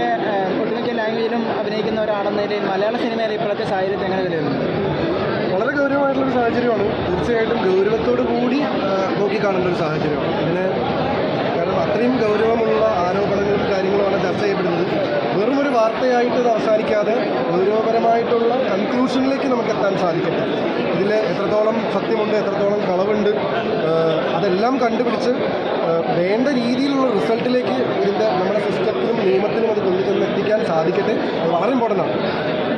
ആ, ഒട്ടുമിക്ക ലാംഗ്വേജിലും അഭിനയിക്കുന്ന ഒരാളെന്ന നിലയിൽ മലയാള സിനിമയിലെ ഇപ്പോഴത്തെ സാഹചര്യത്തെ എങ്ങനെ വിലയിരുത്തുന്നു വളരെ ഗൗരവമായിട്ടുള്ളൊരു സാഹചര്യമാണ്. തീർച്ചയായിട്ടും ഗൗരവത്തോടു കൂടി നോക്കിക്കാണുന്ന ഒരു സാഹചര്യമാണ്. ഇതിന് കാരണം അത്രയും ഗൗരവമുള്ള ആരോപണങ്ങളും കാര്യങ്ങളുമാണ് ചർച്ച ചെയ്യപ്പെടുന്നത്. വെറും ഒരു വാർത്തയായിട്ട് അവസാനിക്കാതെ ഗൗരവപരമായിട്ടുള്ള കൺക്ലൂഷനിലേക്ക് നമുക്ക് എത്താൻ സാധിക്കട്ടെ. ഇതിൽ എത്രത്തോളം സത്യമുണ്ട് എത്രത്തോളം കളവുണ്ട് അതെല്ലാം കണ്ടുപിടിച്ച് വേണ്ട രീതിയിലുള്ള റിസൾട്ടിലേക്ക് ഇതിന്റെ നിയമത്തിനും അത് കൊണ്ടുചെന്ന് എത്തിക്കാൻ സാധിക്കട്ടെ? അത് വളരെ ഇമ്പോർട്ടന്റ് ആണ്.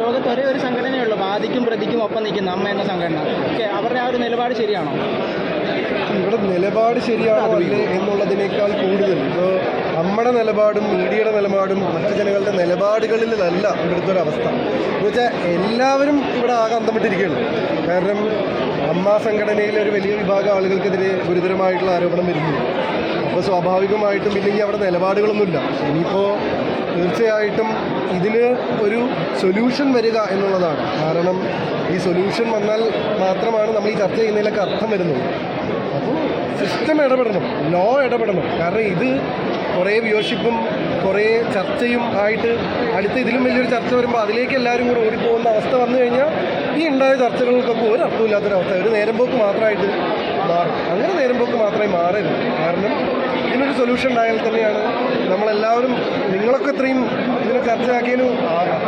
ലോകത്ത് ഒരേ ഒരു സംഘടനയുള്ളൂ. ബാധിക്കും പ്രതിക്കും ഒപ്പം നിൽക്കുന്ന അമ്മ എന്ന സംഘടന. ഓക്കെ അവരുടെ ആ ഒരു നിലപാട് ശരിയാണോ? ഇവിടെ നിലപാട് ശരിയാണോ അല്ലേ എന്നുള്ളതിനേക്കാൾ കൂടുതൽ. ഇപ്പോൾ നമ്മുടെ നിലപാടും മീഡിയയുടെ നിലപാടും മറ്റു ജനങ്ങളുടെ നിലപാടുകളിലല്ല ഇവിടുത്തെ ഒരു അവസ്ഥ. എന്ന് വെച്ചാൽ എല്ലാവരും ഇവിടെ ആകെ അന്തമിട്ടിരിക്കുകയാണ് കാരണം അമ്മ സംഘടനയിലെ ഒരു വലിയ വിഭാഗം ആളുകൾക്കെതിരെ ഗുരുതരമായിട്ടുള്ള ആരോപണം വരുന്നു. അപ്പോൾ സ്വാഭാവികമായിട്ടും ഇല്ലെങ്കിൽ അവിടെ നിലപാടുകളൊന്നുമില്ല. ഇനിയിപ്പോൾ തീർച്ചയായിട്ടും ഇതിന് ഒരു സൊല്യൂഷൻ വരിക എന്നുള്ളതാണ്. കാരണം ഈ സൊല്യൂഷൻ വന്നാൽ മാത്രമാണ് നമ്മൾ ഈ ചർച്ച ചെയ്യുന്നതിലൊക്കെ അർത്ഥം വരുന്നത്. അപ്പോൾ സിസ്റ്റം ഇടപെടണം ലോ ഇടപെടണം. കാരണം ഇത് കുറേ വ്യൂവർഷിപ്പും കുറേ ചർച്ചയും ആയിട്ട് അടുത്ത ഇതിലും വലിയൊരു ചർച്ച വരുമ്പോൾ അതിലേക്ക് എല്ലാവരും കൂടെ ഓടിപ്പോകുന്ന അവസ്ഥ വന്നു കഴിഞ്ഞാൽ ഈ ഉണ്ടായ ചർച്ചകൾക്കൊക്കെ ഒരു അർത്ഥമില്ലാത്തൊരവസ്ഥ. ഒരു നേരം പോക്ക് മാത്രമായിട്ട് മാറും. അങ്ങനെ നേരം പോക്ക് മാത്രമേ മാറരുത്. കാരണം ഇതിനൊരു സൊല്യൂഷൻ ഉണ്ടായാൽ തന്നെയാണ് നമ്മളെല്ലാവരും നിങ്ങളൊക്കെ ഇത്രയും ഇതിനെ ചർച്ചയാക്കിയതിന്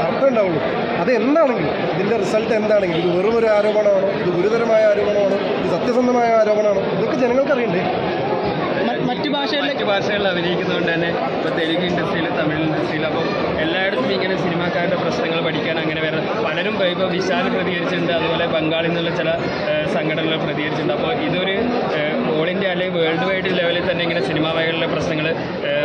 അർത്ഥം ഉണ്ടാവുള്ളൂ. അത് എന്താണെങ്കിലും ഇതിന്റെ റിസൾട്ട് എന്താണെങ്കിലും ഇത് വെറും ഒരു ആരോപണമാണോ ഇത് ഗുരുതരമായ ആരോപണമാണോ ഇത് സത്യസന്ധമായ ആരോപണമാണോ ഇതൊക്കെ ജനങ്ങൾക്ക് അറിയണ്ടേ? മ- മറ്റു ഭാഷകളിൽ മറ്റു ഭാഷകളിൽ അഭിനയിക്കുന്നതുകൊണ്ട് തന്നെ ഇപ്പോൾ തെലുങ്ക് ഇൻഡസ്ട്രിയിൽ തമിഴ് ഇൻഡസ്ട്രിയിൽ അപ്പോൾ എല്ലായിടത്തും ഇങ്ങനെ സിനിമാക്കാരുടെ പ്രശ്നങ്ങൾ പഠിക്കാൻ അങ്ങനെ വേറെ പലരും ഇപ്പോൾ വിശാൽ പ്രതികരിച്ചിട്ടുണ്ട് അതുപോലെ ബംഗാളിൽ നിന്നുള്ള ചില സംഘടനകൾ പ്രതികരിച്ചിട്ടുണ്ട്. അപ്പോൾ ഇതൊരു ഓൾ ഇന്ത്യ അല്ലെങ്കിൽ വേൾഡ് വൈഡ് ഇങ്ങനെ സിനിമാ പ്രശ്നങ്ങൾ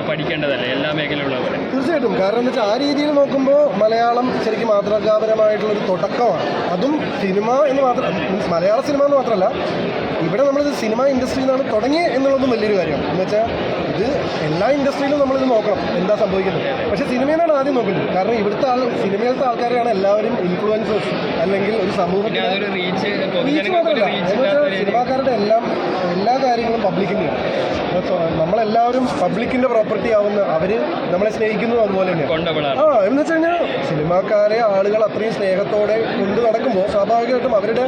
പഠിക്കേണ്ടതല്ലേ എല്ലാ മേഖലയിലുള്ള പോലെ തീർച്ചയായിട്ടും. കാരണം എന്താ വെച്ചാൽ ആ രീതിയിൽ നോക്കുമ്പോൾ മലയാളം ശരിക്കും മാതൃകാപരമായിട്ടുള്ളൊരു തുടക്കമാണ്. അതും സിനിമ എന്ന് മാത്രം മീൻസ് മലയാള സിനിമ എന്ന് മാത്രമല്ല ഇവിടെ നമ്മളിത് സിനിമ ഇൻഡസ്ട്രിയിൽ നിന്നാണ് തുടങ്ങിയത് എന്നുള്ളതും വലിയൊരു കാര്യമാണ്. എന്ന് വെച്ചാൽ ഇത് എല്ലാ ഇൻഡസ്ട്രിയിലും നമ്മളിത് നോക്കണം എന്താ സംഭവിക്കുന്നത്. പക്ഷേ സിനിമയെന്നാണ് ആദ്യം നോക്കുന്നത്. കാരണം ഇവിടുത്തെ ആൾ സിനിമയിലത്തെ ആൾക്കാരെയാണ് എല്ലാവരും ഇൻഫ്ലുവൻസേഴ്സ് അല്ലെങ്കിൽ ഒരു സമൂഹത്തിൽ റീച്ച് ഒരു മാത്രമല്ല. സിനിമാക്കാരുടെ എല്ലാം നമ്മളെല്ലാവരും പബ്ലിക്കിന്റെ പ്രോപ്പർട്ടി ആവുന്ന അവർ നമ്മളെ സ്നേഹിക്കുന്നു അതുപോലെ തന്നെയാണ്. ആ എന്ന് വെച്ച് കഴിഞ്ഞാൽ സിനിമാക്കാരെ ആളുകൾ അത്രയും സ്നേഹത്തോടെ കൊണ്ട് നടക്കുമ്പോൾ സ്വാഭാവികമായിട്ടും അവരുടെ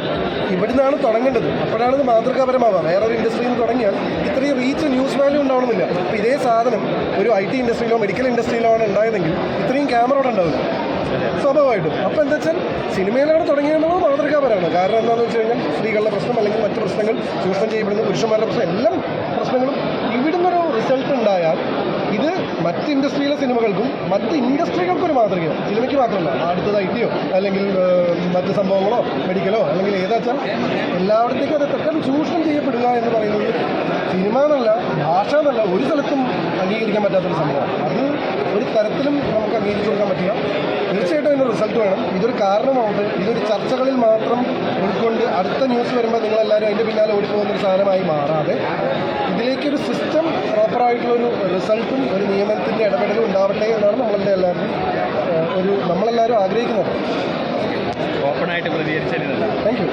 ഇവിടുന്നാണ് തുടങ്ങേണ്ടത്. അപ്പോഴാണ് ഇത് മാതൃകാപരമാവുക. വേറൊരു ഇൻഡസ്ട്രിയിൽ നിന്ന് തുടങ്ങിയാൽ ഇത്രയും റീച്ച് ന്യൂസ് വാല്യൂ ഉണ്ടാവണമെന്നില്ല. അപ്പോൾ ഇതേ സാധനം ഒരു ഐ ടി ഇൻഡസ്ട്രിയിലോ മെഡിക്കൽ ഇൻഡസ്ട്രിയിലോ ആണ് ഉണ്ടായതെങ്കിൽ ഇത്രയും ക്യാമറ ഉണ്ടാവില്ല. സ്വാഭാവികമായിട്ടും. അപ്പോൾ എന്താ വെച്ചാൽ സിനിമയിലാണ് തുടങ്ങിയെന്നുള്ളത് മാതൃകാപരമാണ്. കാരണം എന്താണെന്ന് വെച്ച് കഴിഞ്ഞാൽ സ്ത്രീകളുടെ പ്രശ്നം അല്ലെങ്കിൽ മറ്റു പ്രശ്നങ്ങൾ ചൂഷണം ചെയ്യപ്പെടുന്ന പുരുഷന്മാരുടെ പ്രശ്നം എല്ലാം പ്രശ്നങ്ങളും റിസൾട്ട് ഉണ്ടായാൽ ഇത് മറ്റ് ഇൻഡസ്ട്രിയിലെ സിനിമകൾക്കും മറ്റ് ഇൻഡസ്ട്രികൾക്കും ഒരു മാതൃകയാണ്. സിനിമയ്ക്ക് മാത്രമല്ല അടുത്തത് ഐ ടിയോ അല്ലെങ്കിൽ മറ്റ് സംഭവങ്ങളോ മെഡിക്കലോ അല്ലെങ്കിൽ ഏതാച്ചാൽ എല്ലായിടത്തേക്കും അത് എത്രത്തോളം ചൂഷണം ചെയ്യപ്പെടുക എന്ന് പറയുന്നത് സിനിമ എന്നല്ല ഭാഷ എന്നല്ല ഒരു സ്ഥലത്തും അംഗീകരിക്കാൻ പറ്റാത്തൊരു സംഭവമാണ്. അത് ഒരു തരത്തിലും നമുക്ക് അംഗീകരിച്ചു കൊടുക്കാൻ പറ്റില്ല. തീർച്ചയായിട്ടും അതിന്റെ വേണം ഇതൊരു കാരണമാവട്ടെ. ഇതൊരു ചർച്ചകളിൽ മാത്രം ഉൾക്കൊണ്ട് അടുത്ത ന്യൂസ് വരുമ്പോൾ നിങ്ങളെല്ലാവരും അതിന്റെ പിന്നാലെ ഓടിപ്പോകുന്ന ഒരു സാധനമായി മാറാതെ ഇതിലേക്കൊരു സിസ്റ്റം പ്രോപ്പറായിട്ടുള്ളൊരു റിസൾട്ടും ഒരു നിയമത്തിന്റെ ഇടപെടലും ഉണ്ടാവട്ടെ എന്നാണ് നമ്മളുടെ എല്ലാവരും ഒരു നമ്മളെല്ലാവരും ആഗ്രഹിക്കുന്നത്. ഓപ്പണായിട്ട് പ്രതികരിച്ചിരുന്നത് താങ്ക് യു